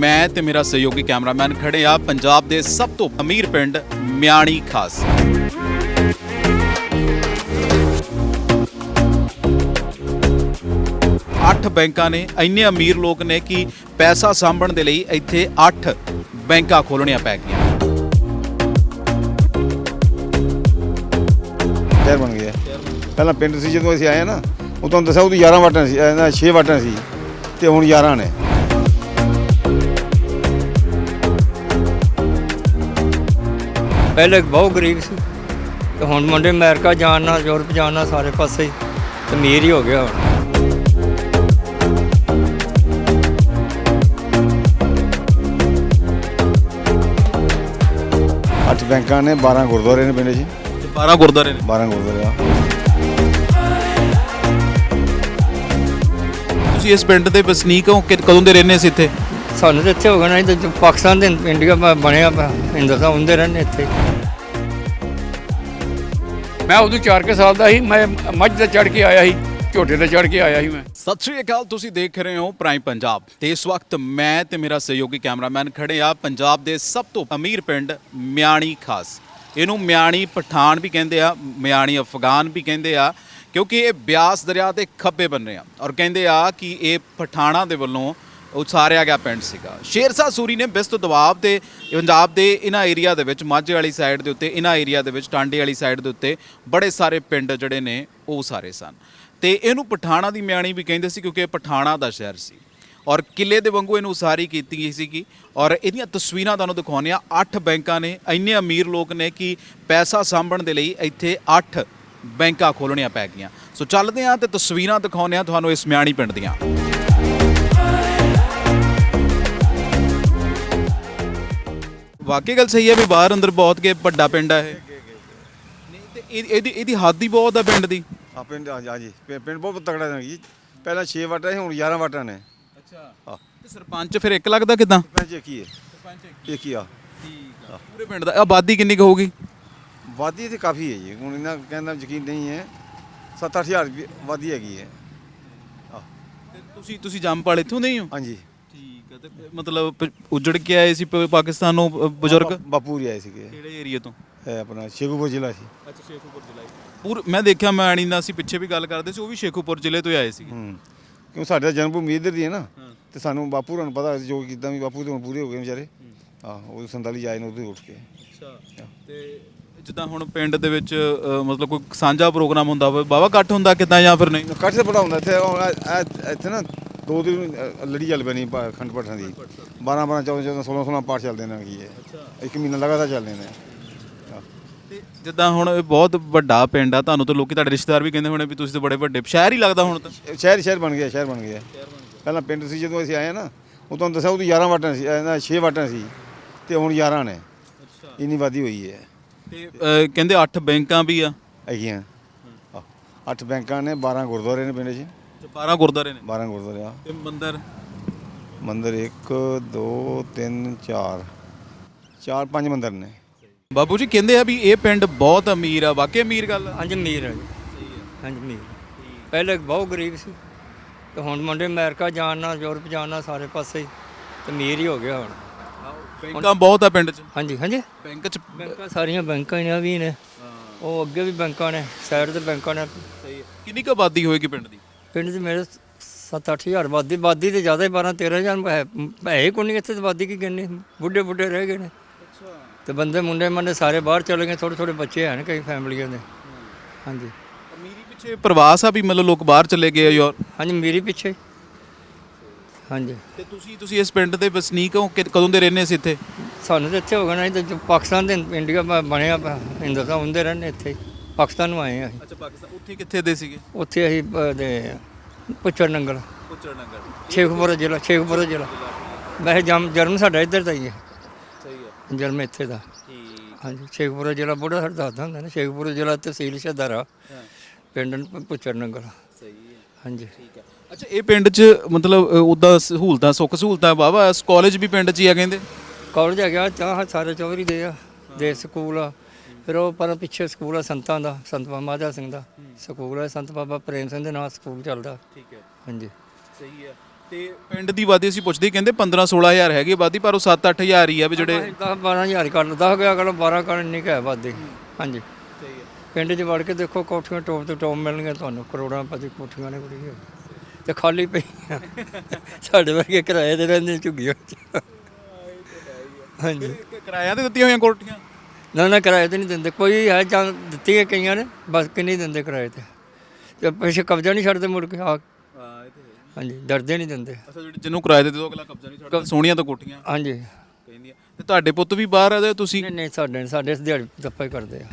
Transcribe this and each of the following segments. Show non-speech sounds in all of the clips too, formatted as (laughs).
ਮੈਂ ਤੇ ਮੇਰਾ ਸਹਿਯੋਗੀ ਕੈਮਰਾਮੈਨ ਖੜੇ ਆ ਪੰਜਾਬ ਦੇ ਸਭ ਤੋਂ ਅਮੀਰ ਪਿੰਡ ਮਿਆਣੀ ਖਾਸ। ਅੱਠ ਬੈਂਕਾਂ ਨੇ ਇੰਨੇ ਅਮੀਰ ਲੋਕ ਨੇ ਕਿ ਪੈਸਾ ਸਾਂਭਣ ਦੇ ਲਈ ਇੱਥੇ ਅੱਠ ਬੈਂਕਾਂ ਖੋਲਣੀਆਂ ਪੈ ਗਈਆਂ। ਸ਼ਹਿਰ ਬਣ ਗਿਆ ਪਹਿਲਾਂ ਪਿੰਡ ਸੀ ਜਦੋਂ ਅਸੀਂ ਆਏ ਨਾ ਉਹ ਤੁਹਾਨੂੰ ਦੱਸਿਆ ਉਹਦੀ 11 ਵਾਟਾਂ ਸੀ ਇਹਨਾਂ 6 ਵਾਟਾਂ ਸੀ, ਤੇ ਹੁਣ 11 ਨੇ। ਪਹਿਲੇ ਬਹੁਤ ਗਰੀਬ ਸੀ ਤੇ ਹੁਣ ਮੁੰਡੇ ਅਮਰੀਕਾ ਜਾਣ ਨਾਲ ਯੂਰਪ ਜਾਣ ਨਾਲ ਸਾਰੇ ਪਾਸੇ ਅਮੀਰ ਹੀ ਹੋ ਗਿਆ ਹੁਣ। ਅੱਠ ਬੈਂਕਾਂ ਨੇ 12 ਗੁਰਦੁਆਰੇ ਨੇ ਪਿੰਡ 'ਚ 12 ਗੁਰਦੁਆਰੇ ਨੇ? 12 ਗੁਰਦੁਆਰੇ ਆ ਤੁਸੀਂ ਇਸ ਪਿੰਡ ਦੇ ਵਸਨੀਕ ਹੋ? ਕਿ ਕਦੋਂ ਦੇ ਰਹਿੰਦੇ ਸੀ ਇੱਥੇ? ਸਾਨੂੰ ਤਾਂ ਇੱਥੇ ਹੋ ਗਿਆ ਨਾ, ਇਹ ਤਾਂ ਪਾਕਿਸਤਾਨ ਦੇ ਇੰਡੀਆ ਬਣਿਆ ਹਿੰਦੁਸਤਾਨ ਹੁੰਦੇ ਰਹਿੰਦੇ ਇੱਥੇ। ਮੈਂ ਉਦੋਂ 4 ਸਾਲ ਦਾ ਸੀ, ਮੈਂ ਮੱਝ ਤੇ ਚੜ ਕੇ ਆਇਆ ਸੀ, ਝੋਟੇ ਤੇ ਚੜ ਕੇ ਆਇਆ ਸੀ ਮੈਂ। ਸਤਿ ਸ਼੍ਰੀ ਅਕਾਲ, ਤੁਸੀਂ ਦੇਖ ਰਹੇ ਹੋ ਪ੍ਰਾਈਮ ਪੰਜਾਬ। ਤੇ ਇਸ ਵਕਤ ਮੈਂ ਤੇ ਮੇਰਾ ਸਹਿਯੋਗੀ ਕੈਮਰਾਮੈਨ ਖੜੇ ਆ ਪੰਜਾਬ ਦੇ ਸਭ ਤੋਂ ਅਮੀਰ ਪਿੰਡ ਮਿਆਣੀ ਖਾਸ। ਇਹਨੂੰ ਮਿਆਣੀ ਪਠਾਨ ਵੀ ਕਹਿੰਦੇ ਆ, ਮਿਆਣੀ ਅਫਗਾਨ ਵੀ ਕਹਿੰਦੇ ਆ, ਕਿਉਂਕਿ ਇਹ ਬਿਆਸ ਦਰਿਆ ਦੇ ਖੱਬੇ ਬੰਨੇ ਆ। ਔਰ ਕਹਿੰਦੇ ਆ ਕਿ ਇਹ ਪਠਾਣਾ ਦੇ ਵੱਲੋਂ ਉਸਾਰਿਆ ਗਿਆ ਪਿੰਡ ਸੀਗਾ। ਸ਼ੇਰਸ਼ਾਹ ਸੂਰੀ ਨੇ ਬਿਸਤ ਦਬਾਅ ਤੇ ਪੰਜਾਬ ਦੇ ਇਹਨਾਂ ਏਰੀਆ ਦੇ ਵਿੱਚ, ਮਾਝੇ ਵਾਲੀ ਸਾਈਡ ਦੇ ਉੱਤੇ ਇਹਨਾਂ ਏਰੀਆ ਦੇ ਵਿੱਚ, ਟਾਂਡੇ ਵਾਲੀ ਸਾਈਡ ਦੇ ਉੱਤੇ ਬੜੇ ਸਾਰੇ ਪਿੰਡ ਜਿਹੜੇ ਨੇ ਉਹ ਸਾਰੇ ਸਨ। ਤੇ ਇਹਨੂੰ ਪਠਾਣਾ ਦੀ ਮਿਆਣੀ ਵੀ ਕਹਿੰਦੇ ਸੀ ਕਿਉਂਕਿ ਇਹ ਪਠਾਣਾ ਦਾ ਸ਼ਹਿਰ ਸੀ। ਔਰ ਕਿਲੇ ਦੇ ਵਾਂਗੂ ਇਹਨੂੰ ਉਸਾਰੀ ਕੀਤੀ ਗਈ ਸੀਗੀ। ਔਰ ਇਹਦੀਆਂ ਤਸਵੀਰਾਂ ਤੁਹਾਨੂੰ ਦਿਖਾਉਂਦੇ ਆ ਅੱਠ ਬੈਂਕਾਂ ਨੇ, ਇੰਨੇ ਅਮੀਰ ਲੋਕ ਨੇ ਕਿ ਪੈਸਾ ਸਾਂਭਣ ਦੇ ਲਈ ਇੱਥੇ ਅੱਠ ਬੈਂਕਾਂ ਖੋਲਣੀਆਂ ਪੈ ਗਈਆਂ। ਸੋ ਚੱਲਦੇ ਆ ਤੇ ਤਸਵੀਰਾਂ ਦਿਖਾਉਂਦੇ ਆ ਤੁਹਾਨੂੰ ਇਸ ਮਿਆਣੀ ਪਿੰਡ ਦੀਆਂ। ਵਾਕਈ ਗੱਲ ਸਹੀ ਹੈ ਵੀ ਬਾਹਰ ਅੰਦਰ ਬਹੁਤ ਕੇ ਵੱਡਾ ਪਿੰਡ ਹੈ ਇਹ। ਨਹੀਂ ਤੇ ਇਹ- ਇਹਦੀ ਇਹਦੀ ਹੱਦ ਹੀ ਬਹੁਤ ਆ ਪਿੰਡ ਦੀ। ਆ ਪਿੰਡ ਆ ਜੀ ਪਿੰ- ਪਿੰਡ ਬਹੁਤ ਤਕੜਾ ਹੈ ਜੀ। ਪਹਿਲਾਂ 6 ਵਾਟਾਂ ਸੀ ਹੁਣ 11 ਵਾਟਾਂ ਨੇ। ਅੱਛਾ। ਆ ਤੇ ਸਰਪੰਚ ਫਿਰ ਇੱਕ ਲੱਗਦਾ ਕਿਦਾਂ? ਸਰਪੰਚ ਇੱਕ ਹੀ ਹੈ। ਸਰਪੰਚ ਇੱਕ ਹੀ। ਆ। ਠੀਕ ਆ। ਪੂਰੇ ਪਿੰਡ ਦਾ। ਆਬਾਦੀ ਕਿੰਨੀ ਕੁ ਹੋਊਗੀ? ਵਾਦੀ ਤੇ ਕਾਫੀ ਹੈ ਜੀ। ਹੁਣ ਇਹਨਾਂ ਕਹਿੰਦਾ ਯਕੀਨ ਨਹੀਂ ਹੈ। 7-8000 ਵਾਦੀ ਹੈਗੀ ਹੈ। ਆ ਤੇ ਤੁਸੀਂ ਤੁਸੀਂ ਜੰਮਪਾਲ ਇੱਥੋਂ ਦੇ ਹੀ ਹੋ? ਹਾਂਜੀ। ਮਤਲਬ ਪ- ਉੱਜੜ ਕੇ ਆਏ ਸੀ ਪ- ਪਾਕਿਸਤਾਨੋਂ ਅ, ਬਜ਼ੁਰਗ? ਬਾਪੂ ਹੀ ਆਏ ਸੀਗੇ। ਕਿਹੜੇ ਏਰੀਆ ਤੋਂ? ਇਹ ਆਪਣਾ ਸ਼ੇਖੂਪੁਰ ਜ਼ਿਲ੍ਹਾ ਸੀ। ਅੱਛਾ ਸ਼ੇਖੂਪੁਰ ਜ਼ਿਲ੍ਹਾ ਪੂਰ ਮੈਂ ਦੇਖਿਆ ਮੈਣੀ ਨਾਲ ਅਸੀਂ ਪਿੱਛੇ ਵੀ ਗੱਲ ਕਰਦੇ ਸੀ ਉਹ ਵੀ ਸ਼ੇਖੂਪੁਰ ਜ਼ਿਲ੍ਹੇ ਤੋਂ ਹੀ ਆਏ ਸੀਗੇ। ਹੂੰ। ਕਿਉਂ ਸਾਡਾ ਜਨਮ ਭੂਮੀ ਇੱਧਰ ਦੀ ਹੈ ਨਾ। ਤੇ ਸਾਨੂੰ ਬਾਪੂ ਹੋਰਾਂ ਨੂੰ ਪਤਾ ਸੀ ਜੋ ਕਿਦਾਂ ਵੀ ਬਾਪੂ ਤੇ ਹੁਣ ਪੂਰੇ ਹੋ ਗਏ ਵਿਚਾਰੇ। ਹਾਂ। ਉਹ 47 ਆਏ ਨੇ ਉਦੋਂ ਹੀ ਉੱਠ ਕੇ। ਅੱਛਾ। ਤੇ ਜਿੱਦਾਂ ਹੁਣ ਪਿੰਡ ਦੇ ਵਿੱਚ ਅ, ਮਤਲਬ ਕੋਈ ਸਾਂਝਾ ਪ੍ਰੋਗਰਾਮ ਹੁੰਦਾ ਹੋਵੇ ਬਾਵਾ ਇਕੱਠ ਹੁੰਦਾ ਕਿਦਾਂ ਜਾਂ ਫਿਰ ਨਹੀਂ? ਕੱਠ ਤੇ ਬੜਾ ਹੁੰਦਾ ਇੱਥੇ ਇੱਥੇ ਨਾ ਦੋ ਦਿਨ ਅ, ਲੜੀ ਚੱਲ ਪੈਣੀ ਪਾ- ਅਖੰਡ ਪਾਠਾਂ ਦੀ। 12 12 14 14 16 16 ਪਾਠ ਚੱਲਦੇ ਨੇ ਕੀ ਹੈ ਇੱਕ ਮਹੀਨਾ ਲਗਾਤਾਰ ਚੱਲਦੇ ਨੇ। ਹਾਂ। ਤੇ ਜਿੱਦਾਂ ਹੁਣ ਇਹ ਬਹੁਤ ਵੱਡਾ ਪਿੰਡ ਆ ਤੁਹਾਨੂੰ ਤਾਂ ਲੋਕੀ ਤੁਹਾਡੇ ਰਿਸ਼ਤੇਦਾਰ ਵੀ ਕਹਿੰਦੇ ਹੋਣੇ ਵੀ ਤੁਸੀਂ ਤਾਂ ਬੜੇ ਵੱਡੇ। ਸ਼ਹਿਰ ਹੀ ਲੱਗਦਾ ਹੁਣ ਤਾਂ। ਇਹ ਸ਼ਹਿਰ ਸ਼ਹਿਰ ਬਣ ਗਿਆ ਸ਼ਹਿਰ ਬਣ ਗਿਆ। ਪਹਿਲਾਂ ਪਿੰਡ ਸੀ ਜਦੋਂ ਅਸੀਂ ਆਏ ਨਾ ਉਹ ਤੁਹਾਨੂੰ ਦੱਸਿਆ ਉਹਦੀ 11 ਵਾਟਾਂ ਸੀ ਇਹਨਾਂ 6 ਵਾਟਾਂ ਸੀ ਤੇ ਹੁਣ 11 ਨੇ। ਅੱਛਾ। ਇੰਨੀ ਵਾਦੀ ਹੋਈ ਹੈ। ਤੇ ਕਹਿੰਦੇ 8 ਬੈਂਕਾਂ ਵੀ ਆ। ਹੈਗੀਆਂ। ਆਹ, ਅੱਠ ਬੈਂਕਾਂ ਨੇ 12 ਗੁਰਦੁਆਰੇ ਨੇ ਪਿੰਡ 'ਚ। ਤੇ 12 ਗੁਰਦੁਆਰੇ ਨੇ। 12 ਗੁਰਦੁਆਰੇ ਆ ਤੇ ਮੰਦਿਰ? ਮੰਦਿਰ 1 2 3 4 ਚਾਰ ਪੰਜ ਮੰਦਿਰ ਨੇ। ਬਾਬੂ ਜੀ ਕਹਿੰਦੇ ਆ ਵੀ ਇਹ ਪਿੰਡ ਬਹੁਤ ਅਮੀਰ ਆ ਵਾਕਈ ਅਮੀਰ ਗੱਲ ਆ? ਹਾਂਜੀ ਅਮੀਰ ਹੈ ਜੀ। ਹਾਂਜੀ ਅਮੀਰ। ਪਹਿਲੇ ਬਹੁਤ ਗਰੀਬ ਸੀ। ਤੇ ਹੁਣ ਮੁੰਡੇ ਅਮਰੀਕਾ ਜਾਣ ਨਾਲ ਯੂਰਪ ਜਾਣ ਨਾਲ ਸਾਰੇ ਪਾਸੇ ਹੀ ਤੇ ਅਮੀਰ ਹੀ ਹੋ ਗਿਆ ਹੁਣ। ਬੈਂਕਾਂ ਬਹੁਤ ਆ ਪਿੰਡ 'ਚ। ਹਾਂਜੀ ਹਾਂਜੀ। ਬੈਂਕ 'ਚ ਬੈਂਕਾਂ ਸਾਰੀਆਂ ਬੈਂਕਾਂ ਨੇ ਵੀ ਨੇ। ਉਹ ਅੱਗੇ ਵੀ ਬੈਂਕਾਂ ਨੇ ਸਾਈਡ ਤੇ ਬੈਂਕਾਂ ਨੇ। ਸਹੀ ਹੈ ਕਿੰਨੀ ਕੁ ਆਬਾਦੀ ਹੋਏਗੀ ਪਿੰਡ ਦੀ? ਪਿੰਡ 'ਚ ਮੇਰੇ 7-8000 ਆਬਾਦੀ ਆਬਾਦੀ ਤੇ ਜ਼ਿਆਦਾ ਹੀ 12-13000 ਹੈ ਹੈ ਕੋਈ ਨਹੀਂ ਇੱਥੇ ਆਬਾਦੀ ਕੀ ਗਿਣਨੀ ਬੁੱਢੇ ਬੁੱਢੇ ਰਹਿ ਗਏ ਨੇ। ਤੇ ਬੰਦੇ ਮੁੰਡੇ ਮੰਡੇ ਸਾਰੇ ਬਾਹਰ ਚਲੇ ਗਏ ਥੋੜੇ ਥੋੜੇ ਬੱਚੇ ਹਨ ਕਈ ਫੈਮਲੀਆਂ ਦੇ। ਹਾਂਜੀ। ਅਮੀਰੀ ਪਿੱਛੇ ਪ੍ਰਵਾਸ ਆ ਵੀ ਮਤਲਬ ਲੋਕ ਬਾਹਰ ਚਲੇ ਗਏ ਯਾਰ ਹਾਂਜੀ ਮੇਰੀ ਪਿੱਛੇ। ਹਾਂਜੀ। ਤੇ ਤੁਸੀਂ ਤੁਸੀਂ ਇਸ ਪਿੰਡ ਦੇ ਵਸਨੀਕ ਹੋ? ਕਿ ਕਦੋਂ ਦੇ ਰਹਿੰਦੇ ਸੀ ਇੱਥੇ? ਸਾਨੂੰ ਤਾਂ ਇੱਥੇ ਹੋ ਗਿਆ ਨਾ ਇਹ ਤਾਂ ਜੋ ਪਾਕਿਸਤਾਨ ਦੇ ਇੰਡੀਆ ਬਣਿਆ ਹਿੰਦੁਸਤਾਨ ਹੁੰਦੇ ਰਹਿੰਦੇ ਇੱਥੇ ਪਾਕਿਸਤਾਨ ਨੂੰ ਆਏ ਆ ਅਸੀਂ। ਅੱਛਾ ਪਾਕਿਸਤਾਨ। ਉੱਥੇ ਕਿੱਥੇ ਦੇ ਸੀਗੇ? ਉੱਥੇ ਅਸੀਂ ਦੇ ਪੁੱਛਰ ਨੰਗਲ। ਪੁੱਛੜ ਨਗਰ ਸ਼ੇਖਪੁਰਾ ਜ਼ਿਲ੍ਹਾ ਸ਼ੇਖਪੁਰਾ ਜ਼ਿਲ੍ਹਾ। ਵੈਸੇ ਜਮ ਜਨਮ ਸਾਡਾ ਇੱਧਰ ਦਾ ਹੀ ਹੈ। ਸਹੀ ਹੈ। ਜਨਮ ਇੱਥੇ ਦਾ। ਠੀਕ। ਹਾਂਜੀ ਸ਼ੇਖਪੁਰਾ ਜ਼ਿਲ੍ਹਾ ਬੁੜਾ ਸਾਡਾ ਦੱਸਦਾ ਹੁੰਦਾ ਨਾ। ਸ਼ੇਖਪੁਰਾ ਜ਼ਿਲ੍ਹਾ ਤਹਿਸੀਲ ਸ਼ਦਾਰਾ ਪਿੰਡ ਪੁੱਛਰ ਨੰਗਲ। ਸਹੀ ਹੈ। ਹਾਂਜੀ। ਠੀਕ ਹੈ। ਅੱਛਾ ਇਹ ਪਿੰਡ 'ਚ ਮਤਲਬ ਉਹਦਾ ਸਹੂਲਤਾਂ ਸੁੱਖ ਸਹੂਲਤਾਂ ਵਾਵਾ ਕਾਲਜ ਵੀ ਪਿੰਡ 'ਚ ਹੀ ਆ ਕਹਿੰਦੇ? ਕਾਲਜ ਹੈਗਾ ਚਾਹ ਸਾਰੇ ਚੌਧਰੀ ਦੇ ਆ। ਦੇ ਸਕੂਲ ਆ। ਫਿਰ ਉਹ ਪਰ ਪਿੱਛੇ ਸਕੂਲ ਆ ਸੰਤਾਂ ਦਾ ਸੰਤ ਬਾਬਾ ਮਾਧਾ ਸਿੰਘ ਦਾ। ਸਕੂਲ ਹੈ ਸੰਤ ਬਾਬਾ ਪ੍ਰੇਮ ਸਿੰਘ ਦੇ ਨਾਲ ਸਕੂਲ ਚੱਲਦਾ। ਠੀਕ ਹੈ। ਹਾਂਜੀ। ਸਹੀ ਹੈ। ਤੇ ਪਿੰਡ ਦੀ ਆਬਾਦੀ ਅਸੀਂ ਪੁੱਛਦੇ ਹੀ ਕਹਿੰਦੇ 15 16000 ਹੈਗੀ ਆਬਾਦੀ ਪਰ ਉਹ 7 8000 ਹੀ ਆ ਵੀ ਜਿਹੜੇ 10 12000 ਕਰ ਲਦਾ ਗਿਆ ਕਰ 12 ਕਰ ਇੰਨੀ ਕੁ ਹੈ ਵਾਦੀ। ਹਾਂਜੀ। ਪਿੰਡ 'ਚ ਵੜ ਕੇ ਦੇਖੋ ਕੋਠੀਆਂ ਟੋਪ ਤੇ ਟੋਪ ਮਿਲਣਗੀਆਂ ਤੁਹਾਨੂੰ ਕਰੋੜਾਂ ਪਤੀ ਕੋਠੀਆਂ ਨੇ ਕੁੜੀਆਂ। ਤੇ ਖਾਲੀ ਪਈਆਂ। ਸਾਡੇ ਵਰਗੇ ਕਿਰਾਏ ਤੇ ਰਹਿੰਦੇ ਝੁੱਗੀਆਂ 'ਚ। ਹਾਂਜੀ। ਕਿਰਾਇਆ ਤੇ ਦਿੱਤੀਆਂ ਹੋਈਆਂ ਕੋਠੀਆਂ। ਨਾ ਨਾ ਕਿਰਾਏ ਤੇ ਨਹੀਂ ਦਿੰਦੇ। ਕੋਈ ਹੈ ਜਾਂ ਦਿੱਤੀ ਹੈ ਕਈਆਂ ਨੇ ਬਸ ਕਿ ਨਹੀਂ ਦਿੰਦੇ ਕਿਰਾਏ ਤੇ। ਤੇ ਪੈਸੇ ਕਬਜ਼ਾ ਨਹੀਂ ਛੱਡਦੇ ਮੁੜ ਕੇ ਆ ਹਾਂਜੀ ਡਰਦੇ ਨਹੀਂ ਦਿੰਦੇ। ਅੱਛਾ ਜਿਹੜੇ ਜਿਹਨੂੰ ਕਿਰਾਏ ਦੇ ਦਿਓ ਅਗਲਾ ਕਬਜ਼ਾ ਨਹੀਂ ਛੱਡਦਾ। ਸੋਹਣੀਆਂ ਤਾਂ ਕੋਠੀਆਂ। ਹਾਂਜੀ। ਕਹਿੰਦੀਆਂ ਤੇ ਤੁਹਾਡੇ ਪੁੱਤ ਵੀ ਬਾਹਰ ਆ ਤੇ ਤੁਸੀਂ? ਨਹੀਂ ਨਹੀਂ ਸਾਡੇ ਨਹੀਂ, ਸਾਡੇ ਇਸ ਦਿਹਾੜੀ ਦੱਪਾ ਹੀ ਕਰਦੇ ਆ।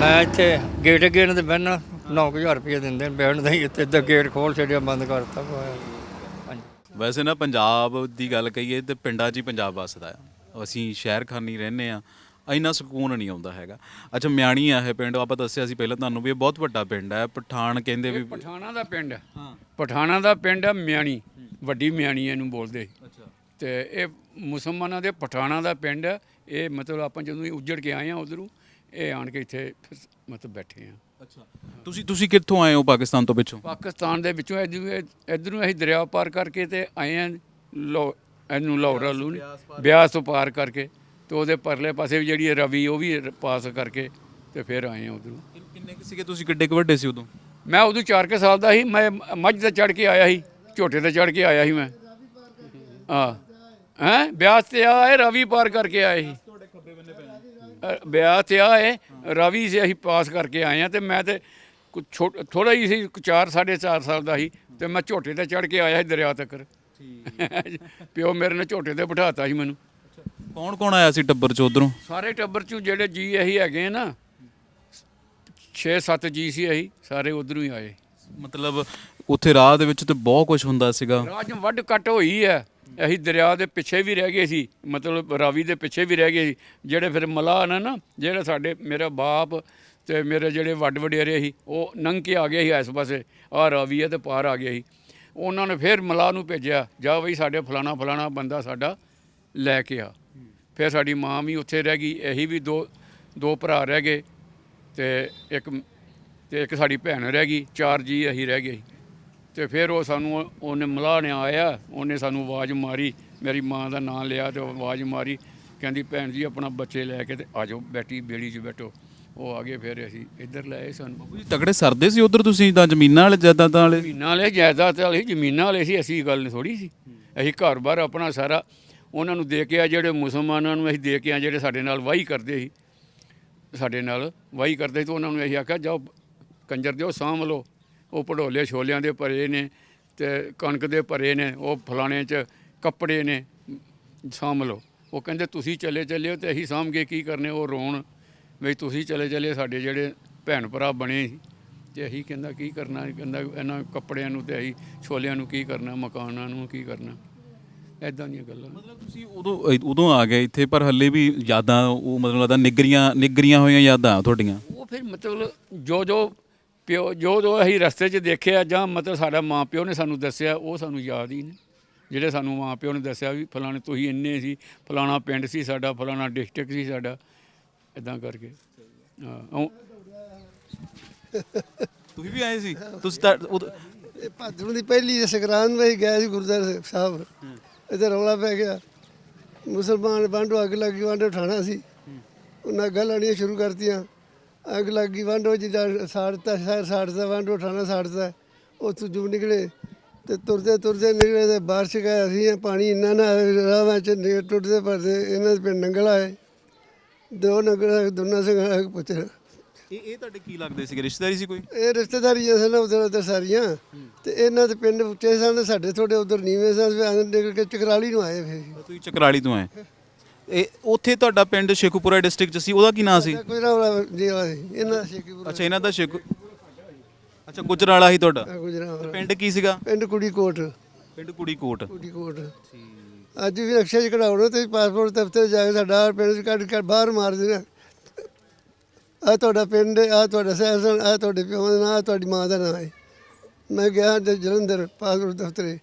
ਮੈਂ ਇੱਥੇ ਗੇਟ ਇਹਨਾਂ ਦੇ ਬਹਿਣਾ 9000 ਰੁਪਏ ਦਿੰਦੇ ਨੇ ਬਹਿਣ ਦਾ ਹੀ ਇੱਥੇ ਦਾ ਗੇਟ ਖੋਲ ਛੱਡਿਆ ਬੰਦ ਕਰਤਾ ਹਾਂਜੀ। ਵੈਸੇ ਨਾ ਪੰਜਾਬ ਦੀ ਗੱਲ ਕਹੀਏ ਤੇ ਪਿੰਡਾਂ 'ਚ ਹੀ ਪੰਜਾਬ ਵੱਸਦਾ ਆ। ਅਸੀਂ ਸ਼ਹਿਰ ਖਾਨੀ ਰਹਿੰਦੇ ਆ ਇੰਨਾ ਸਕੂਨ ਨਹੀਂ ਆਉਂਦਾ ਹੈਗਾ। ਅੱਛਾ ਮਿਆਣੀ ਆ ਇਹ ਪਿੰਡ ਆਪਾਂ ਦੱਸਿਆ ਸੀ ਪਹਿਲਾਂ ਤੁਹਾਨੂੰ ਵੀ ਇਹ ਬਹੁਤ ਵੱਡਾ ਪਿੰਡ ਹੈ ਪਠਾਨ ਕਹਿੰਦੇ ਵੀ ਪਠਾਣਾ ਦਾ ਪਿੰਡ ਹੈ। ਪਠਾਣਾ ਦਾ ਪਿੰਡ ਹੈ ਮਿਆਣੀ ਵੱਡੀ ਮਿਆਣੀ ਇਹਨੂੰ ਬੋਲਦੇ। ਅੱਛਾ। ਤੇ ਇਹ ਮੁਸਲਮਾਨਾਂ ਦੇ ਪਠਾਣਾ ਦਾ ਪਿੰਡ ਹੈ। ਇਹ ਮਤਲਬ ਆਪਾਂ ਜਦੋਂ ਹੀ ਉੱਜੜ ਕੇ ਆਏ ਆ ਉਧਰੋਂ ਇਹ ਆਣ ਕੇ ਇੱਥੇ ਫਿਰ ਮਤਲਬ ਬੈਠੇ ਆ ਅੱਛਾ। ਤੁਸੀਂ ਤੁਸੀਂ ਕਿੱਥੋਂ ਆਏ ਹੋ ਪਾਕਿਸਤਾਨ ਤੋਂ ਪਿੱਛੋਂ? ਪਾਕਿਸਤਾਨ ਦੇ ਵਿੱਚੋਂ ਇੱਧਰੋਂ ਅਸੀਂ ਦਰਿਆ ਪਾਰ ਕਰਕੇ ਤੇ ਆਏ ਆ ਲੋ ਇਹਨੂੰ ਲਾਹੌਰ ਵੱਲੋਂ ਨੂੰ ਬਿਆਸ ਤੋਂ ਪਾਰ ਕਰਕੇ। ਤੇ ਉਹਦੇ ਪਰਲੇ ਪਾਸੇ ਵੀ ਜਿਹੜੀ ਰਵੀ ਉਹ ਵੀ ਪਾਸ ਕਰਕੇ ਤੇ ਫਿਰ ਆਏ ਆ ਉਧਰੋਂ। ਕਿੰਨੇ ਕਿ ਸੀਗੇ ਤੁਸੀਂ? ਕਿੱਡੇ ਕੁ ਵੱਡੇ ਸੀ ਉਦੋਂ? ਮੈਂ ਉਦੋਂ 4 ਕੇ ਸਾਲ ਦਾ ਸੀ। ਮੈਂ ਮੱਝ ਤੇ ਚੜ ਕੇ ਆਇਆ ਸੀ ਝੋਟੇ ਤੇ ਚੜ ਕੇ ਆਇਆ ਸੀ ਮੈਂ। ਹਾਂ। ਹੈ? ਬਿਆਸ ਤੇ ਆਏ ਰਵੀ ਪਾਰ ਕਰਕੇ ਆਏ ਸੀ। ਅ, ਬਿਆਸ ਤੇ ਆਏ ਰਵੀ ਸੇ ਅਸੀਂ ਪਾਸ ਕਰਕੇ ਆਏ ਆ ਤੇ ਮੈਂ ਤੇ ਛੋਟ ਥੋੜਾ ਹੀ ਸੀ 4 4.5 ਸਾਲ ਦਾ ਸੀ ਤੇ ਮੈਂ ਝੋਟੇ ਤੇ ਚੜ ਕੇ ਆਇਆ ਸੀ ਦਰਿਆ ਤੱਕ। (laughs) ਪਿਓ ਮੇਰੇ ਨੇ ਝੋਟੇ ਤੇ ਬਿਠਾਤਾ ਸੀ ਮੈਨੂੰ। ਕੌਣ ਕੌਣ ਆਇਆ ਸੀ ਟੱਬਰ 'ਚ ਉਧਰੋਂ? ਸਾਰੇ ਟੱਬਰ ਚੋਂ ਜਿਹੜੇ ਜੀ ਅਸੀਂ ਹੈਗੇ ਨਾ 6-7 ਜੀ ਸੀ ਅਸੀਂ ਸਾਰੇ ਉਧਰੋਂ ਹੀ ਆਏ। ਮਤਲਬ ਉੱਥੇ ਰਾਹ ਦੇ ਵਿੱਚ ਤੇ ਬਹੁਤ ਕੁਝ ਹੁੰਦਾ ਸੀਗਾ। ਰਾਜ ਵੱਡ ਕੱਟ ਹੋਈ ਹੈ। ਅਸੀਂ ਦਰਿਆ ਦੇ ਪਿੱਛੇ ਵੀ ਰਹਿ ਗਏ ਸੀ ਮਤਲਬ ਰਾਵੀ ਦੇ ਪਿੱਛੇ ਵੀ ਰਹਿ ਗਏ ਸੀ। ਜਿਹੜੇ ਫਿਰ ਮਲਾਹ ਨੇ ਨਾ ਜਿਹੜੇ ਸਾਡੇ ਮੇਰਾ ਬਾਪ ਤੇ ਮੇਰੇ ਜਿਹੜੇ ਵੱਡ ਵਡੇਰੇ ਸੀ ਉਹ ਨੰਗ ਕੇ ਆ ਗਏ ਸੀ ਇਸ ਪਾਸੇ। ਆ ਰਾਵੀ ਹੈ ਤੇ ਪਾਰ ਆ ਗਏ ਸੀ। ਉਹਨਾਂ ਨੇ ਫਿਰ ਮਲਾਹ ਨੂੰ ਭੇਜਿਆ ਜਾ ਬਈ ਸਾਡੇ ਫਲਾਣਾ ਫਲਾਣਾ ਬੰਦਾ ਸਾਡਾ ਲੈ ਕੇ ਆ। ਫਿਰ ਸਾਡੀ ਮਾਂ ਵੀ ਉੱਥੇ ਰਹਿ ਗਈ ਇਹੀ ਵੀ ਦੋ ਦੋ ਭਰਾ ਰਹਿ ਗਏ ਤੇ ਇੱਕ ਤੇ ਇੱਕ ਸਾਡੀ ਭੈਣ ਰਹਿ ਗਈ ਚਾਰ ਜੀ ਅਸੀਂ ਰਹਿ ਗਏ। ਤੇ ਫਿਰ ਉਹ ਸਾਨੂੰ ਉਹਨੇ ਮਲਾਹ ਨੇ ਆਇਆ ਉਹਨੇ ਸਾਨੂੰ ਆਵਾਜ਼ ਮਾਰੀ ਮੇਰੀ ਮਾਂ ਦਾ ਨਾਂ ਲਿਆ ਤੇ ਆਵਾਜ਼ ਮਾਰੀ ਕਹਿੰਦੀ ਭੈਣ ਜੀ ਆਪਣਾ ਬੱਚੇ ਲੈ ਕੇ ਤੇ ਆਜੋ ਬੈਠੀ ਬੇੜੀ 'ਚ ਬੈਠੋ। ਉਹ ਆ ਗਏ ਫਿਰ ਅਸੀਂ ਇੱਧਰ ਲੈ ਆਏ ਸਾਨੂੰ। ਤੁਸੀਂ ਤਗੜੇ ਸਰਦੇ ਸੀ ਉਧਰ ਤੁਸੀਂ ਤਾਂ ਜ਼ਮੀਨਾਂ ਵਾਲੇ ਜਾਇਦਾਦਾਂ ਵਾਲੇ? ਜ਼ਮੀਨਾਂ ਵਾਲੇ ਜਾਇਦਾਦ ਵਾਲੇ ਜ਼ਮੀਨਾਂ ਵਾਲੇ ਸੀ ਅਸੀਂ ਗੱਲ ਥੋੜੀ ਸੀ। ਅਸੀਂ ਘਰ-ਬਾਰ ਆਪਣਾ ਸਾਰਾ ਉਹਨਾਂ ਨੂੰ ਦੇ ਕੇ ਆ, ਜਿਹੜੇ ਮੁਸਲਮਾਨਾਂ ਨੂੰ ਅਸੀਂ ਦੇ ਕੇ ਆ, ਜਿਹੜੇ ਸਾਡੇ ਨਾਲ ਵਾਹੀ ਕਰਦੇ ਸੀ, ਸਾਡੇ ਨਾਲ ਵਾਹੀ ਕਰਦੇ ਸੀ, ਤੇ ਉਹਨਾਂ ਨੂੰ ਅਸੀਂ ਆਖਿਆ, ਜਾਓ, ਕੰਜਰ ਦਿਓ, ਸਾਂਭ ਲਓ। ਉਹ ਪੜੋਲੇ ਛੋਲਿਆਂ ਦੇ ਭਰੇ ਨੇ ਤੇ ਕਣਕ ਦੇ ਭਰੇ ਨੇ, ਉਹ ਫਲਾਣੇ 'ਚ ਕੱਪੜੇ ਨੇ, ਸਾਂਭ ਲਓ। ਉਹ ਕਹਿੰਦੇ, ਤੁਸੀਂ ਚਲੇ ਚੱਲਿਓ ਤੇ ਅਸੀਂ ਸਾਂਭ ਕੇ ਕੀ ਕਰਨੇ, ਉਹ ਰੋਣ ਵੀ ਤੁਸੀਂ ਚਲੇ ਚੱਲੇ ਸਾਡੇ ਜਿਹੜੇ ਭੈਣ ਭਰਾ ਬਣੇ ਸੀ। ਤੇ ਅਸੀਂ ਕਹਿੰਦਾ, ਕੀ ਕਰਨਾ? ਕਹਿੰਦਾ, ਇਹਨਾਂ ਕੱਪੜਿਆਂ ਨੂੰ ਤੇ ਅਸੀਂ ਛੋਲਿਆਂ ਨੂੰ ਕੀ ਕਰਨਾ, ਮਕਾਨਾਂ ਨੂੰ ਕੀ ਕਰਨਾ? ਐਦਾਂ ਦੀਆਂ ਗੱਲਾਂ ਮਤਲਬ ਤੁਸੀਂ ਉਦੋਂ ਉਦੋਂ ਆ ਗਏ ਇੱਥੇ ਪਰ ਹੱਲੇ ਵੀ ਯਾਦਾਂ ਉਹ ਮਤਲਬ ਲੱਗਦਾ ਨਿਗਰੀਆਂ ਨਿਗਰੀਆਂ ਹੋਈਆਂ ਯਾਦਾਂ ਤੁਹਾਡੀਆਂ? ਉਹ ਫਿਰ ਮਤਲਬ ਜੋ ਜੋ ਪਿਓ ਜੋ ਜੋ ਅਸੀਂ ਰਸਤੇ 'ਚ ਦੇਖਿਆ ਜਾਂ ਮਤਲਬ ਸਾਡਾ ਮਾਂ ਪਿਓ ਨੇ ਸਾਨੂੰ ਦੱਸਿਆ ਉਹ ਸਾਨੂੰ ਯਾਦ ਹੀ ਨੇ ਜਿਹੜੇ ਸਾਨੂੰ ਮਾਂ ਪਿਓ ਨੇ ਦੱਸਿਆ ਵੀ ਫਲਾਣੇ ਤੁਸੀਂ ਇੰਨੇ ਸੀ ਫਲਾਣਾ ਪਿੰਡ ਸੀ ਸਾਡਾ ਫਲਾਣਾ ਡਿਸਟ੍ਰਿਕਟ ਸੀ ਸਾਡਾ ਇਦਾਂ ਕਰਕੇ। ਹਾਂ ਤੁਸੀਂ ਵੀ ਆਏ ਸੀ? ਤੁਸੀਂ ਤਾਂ ਇਹ ਭਾਦਰੋਂ ਦੀ ਪਹਿਲੀ ਸੰਗਰਾਂਦ ਵਿੱਚ ਗਿਆ ਸੀ ਗੁਰਦੁਆਰਾ ਸਾਹਿਬ। ਇੱਥੇ ਰੌਲਾ ਪੈ ਗਿਆ। ਮੁਸਲਮਾਨ ਵਾਂਢੋ ਅੱਗ ਲੱਗੀ ਵਾਂਢੋ ਠਾਣਾ ਸੀ। ਉਹਨਾਂ ਗੱਲ ਆਣੀਆਂ ਸ਼ੁਰੂ ਕਰਤੀਆਂ। ਅੱਗ ਲੱਗੀ ਵਾਂਢੋ ਜਿਹਦਾ ਸਾੜਤਾ ਸ਼ਹਿਰ ਸਾੜਤਾ ਵਾਂਢੋ ਠਾਣਾ ਸਾੜਤਾ। ਉੱਥੋਂ ਜੂ ਨਿਕਲੇ ਤੇ ਤੁਰਦੇ ਤੁਰਦੇ ਨਿਕਲੇ ਤੇ ਬਾਰਿਸ਼ ਗਿਆ ਸੀ ਪਾਣੀ ਇੰਨਾ ਨਾ ਰਾਹਾਂ ਚ ਟੁੱਟਦੇ ਪਰਦੇ ਇਹਨਾਂ ਦੇ ਪਿੰਡ ਨੰਗਲ ਆਏ। ਦੋ ਨੰਗਲ, ਦੋਨਾਂ ਸੰਗਾਂ ਪੁੱਛਿਆ ਇਹ ਇਹ ਤੁਹਾਡੇ ਕੀ ਲੱਗਦੇ ਸੀਗੇ? ਰਿਸ਼ਤੇਦਾਰੀ ਸੀ ਕੋਈ? ਇਹ ਰਿਸ਼ਤੇਦਾਰੀਆਂ ਸਨ ਉਧਰ ਉਧਰ ਸਾਰੀਆਂ। ਤੇ ਇਹਨਾਂ ਦੇ ਪਿੰਡ ਉੱਚੇ ਸਨ ਸਾਡੇ ਥੋੜੇ ਉਧਰ ਨੀਵੇਂ ਸਨ ਵੀ ਆਂਦੇ ਨਿਕਲ ਕੇ ਚਕਰਾਲੀ ਨੂੰ ਆਏ ਫਿਰ। ਤੁਸੀਂ ਚਕਰਾਲੀ ਤੋਂ ਆਏ। ਇਹ ਉੱਥੇ ਤੁਹਾਡਾ ਪਿੰਡ ਸ਼ੇਖੂਪੁਰਾ ਡਿਸਟ੍ਰਿਕਟ ਚ ਸੀ? ਉਹਦਾ ਕੀ ਨਾਂ ਸੀ? ਕੋਈ ਨਾ ਵਾਲਾ ਜੀ ਵਾਲਾ ਸੀ, ਇਹਨਾਂ ਦਾ ਸ਼ੇਖੀਪੁਰ। ਅੱਛਾ ਇਹਨਾਂ ਦਾ ਸ਼ੇਖੂ ਅੱਛਾ ਗੁਜਰਾਲਾ ਹੀ ਤੁਹਾਡਾ? ਗੁਜਰਾ ਪਿੰਡ ਕੀ ਸੀਗਾ? ਪਿੰਡ ਕੁੜੀ ਕੋਟ ਪਿੰਡ ਕੁੜੀ ਕੋਟ ਕੁੜੀ ਕੋਟ ਅੱਜ ਵੀ ਰਕਸ਼ਾ ਚ ਕਢਾਉਣਾ ਤੇ ਪਾਸਪੋਰਟ ਦਫ਼ਤਰ ਜਾ ਕੇ ਸਾਡਾ ਪਿੰਡ ਚ ਕੱਢ ਕੇ ਬਾਹਰ ਮਾਰ ਦੇਣਾ। ਆ ਤੁਹਾਡਾ ਪਿੰਡ ਆ ਤੁਹਾਡਾ ਸਹਿਸਨ ਆ ਤੁਹਾਡੇ ਪਿਓ ਦਾ ਨਾਂ ਆਹ ਤੁਹਾਡੀ ਮਾਂ ਦਾ ਨਾਂ ਹੈ। ਮੈਂ ਗਿਆ ਤੇ ਜਲੰਧਰ ਪਾਸਪੋਰਟ ਦਫ਼ਤਰੇ।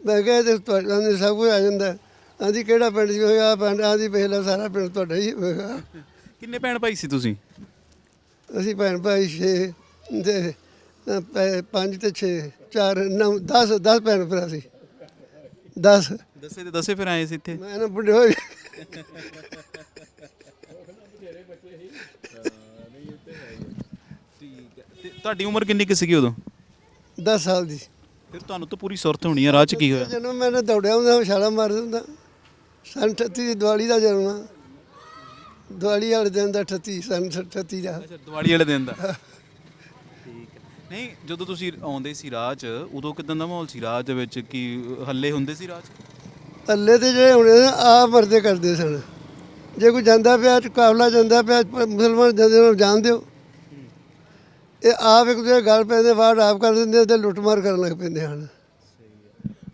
ਮੈਂ ਕਿਹਾ ਤੇ ਤੁਹਾਡਾ ਨੇ ਸਭ ਕੁਝ ਆ ਜਾਂਦਾ। ਆਂਦੀ ਕਿਹੜਾ ਪਿੰਡ ਜੀ ਆਹ ਪਿੰਡ ਆਂਦੀ ਪਹਿਲਾ ਸਾਰਾ ਪਿੰਡ ਤੁਹਾਡਾ ਹੀ ਹੋਏਗਾ ਕਿੰਨੇ ਭੈਣ ਭਾਈ ਸੀ ਤੁਸੀਂ? ਅਸੀਂ ਭੈਣ ਭਾਈ ਛੇ ਤੇ ਅ, ਪੈ- ਪੰਜ ਤੇ 6 4 9 10 10 ਭੈਣ ਭਰਾ ਸੀ। 10 ਦੱਸੇ ਤੇ ਦੱਸੇ ਫਿਰ ਆਏ ਸੀ ਇੱਥੇ। ਮੈਂ ਨਾ ਬੁੱਢੇ ਹੋ ਗਏ ਤੁਹਾਡੀ ਉਮਰ ਕਿੰਨੀ ਕੁ ਸੀਗੀ ਉਦੋਂ? 10 ਸਾਲ ਦੀ। ਫਿਰ ਤੁਹਾਨੂੰ ਤਾਂ ਪੂਰੀ ਸੁਰਤ ਹੋਣੀ ਆ ਰਾਹ 'ਚ ਕੀ ਹੋਇਆ? ਜਦੋਂ ਮੈਂ ਨਾ ਦੌੜਿਆ ਹੁੰਦਾ ਛਾਲਾ ਮਾਰਦਾ ਹੁੰਦਾ ਸਨ 38 ਦੀ ਦੀਵਾਲੀ ਦਾ ਜਨਮ ਆ। ਦੀਵਾਲੀ ਵਾਲੇ ਦਿਨ ਦਾ 38 ਸਨ 38 ਦਾ। ਅੱਛਾ ਦੀਵਾਲੀ ਵਾਲੇ ਦਿਨ ਦਾ। ਠੀਕ ਨਹੀਂ ਜਦੋਂ ਤੁਸੀਂ ਆਉਂਦੇ ਸੀ ਰਾਹ 'ਚ ਉਦੋਂ ਕਿਦਾਂ ਦਾ ਮਾਹੌਲ ਸੀ ਰਾਹ ਦੇ ਵਿੱਚ? ਕੀ ਹੱਲੇ ਹੁੰਦੇ ਸੀ ਰਾਹ 'ਚ? ਅੱਲੇ ਤੇ ਜਿਹੜੇ ਹੁਣੇ ਨਾ ਆ ਮਰਦੇ ਕਰਦੇ ਸਨ। ਜੇ ਕੋਈ ਜਾਂਦਾ ਪਿਆ ਕਾਫਲਾ ਜਾਂਦਾ ਪਿਆ ਮੁਸਲਮਾਨ ਜਾਂਦੇ ਨੂੰ ਜਾਣ ਦਿਓ। ਇਹ ਆਪ ਇੱਕ ਦੂਜੇ ਗੱਲ ਪੈਂਦੇ ਬਾਹਰ ਆਪ ਕਰ ਦਿੰਦੇ ਤੇ ਲੁੱਟਮਾਰ ਕਰਨ ਲੱਗ ਪੈਂਦੇ ਹਨ।